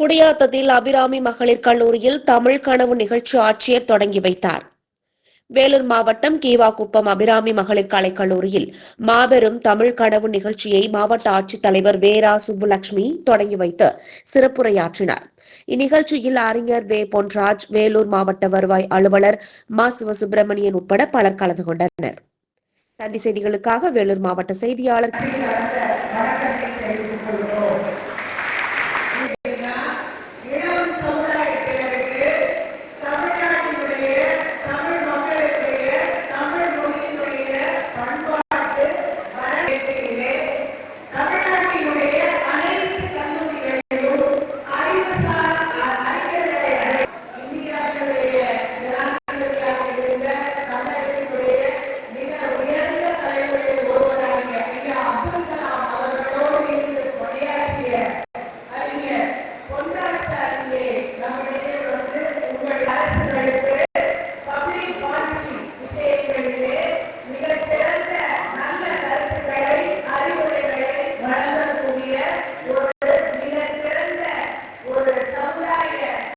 குடியாத்தத்தில் அபிராமி மகளிர் கல்லூரியில் தமிழ் கனவு நிகழ்ச்சி ஆட்சியர் தொடங்கி வைத்தார். வேலூர் மாவட்டம் கீவாக்குப்பம் அபிராமி மகளிர் கலைக் கல்லூரியில் மாபெரும் தமிழ் கனவு நிகழ்ச்சியை மாவட்ட ஆட்சித்தலைவர் வேரா சுப்புலட்சுமி தொடங்கி வைத்து சிறப்புரையாற்றினார். இந்நிகழ்ச்சியில் அறிஞர் வே. பொன்ராஜ் வேலூர் மாவட்ட வருவாய் அலுவலர் மா. சிவசுப்பிரமணியன் உட்பட பலர் கலந்து கொண்டனர். தந்தி செய்திகளுக்காக வேலூர் மாவட்ட செய்தியாளர்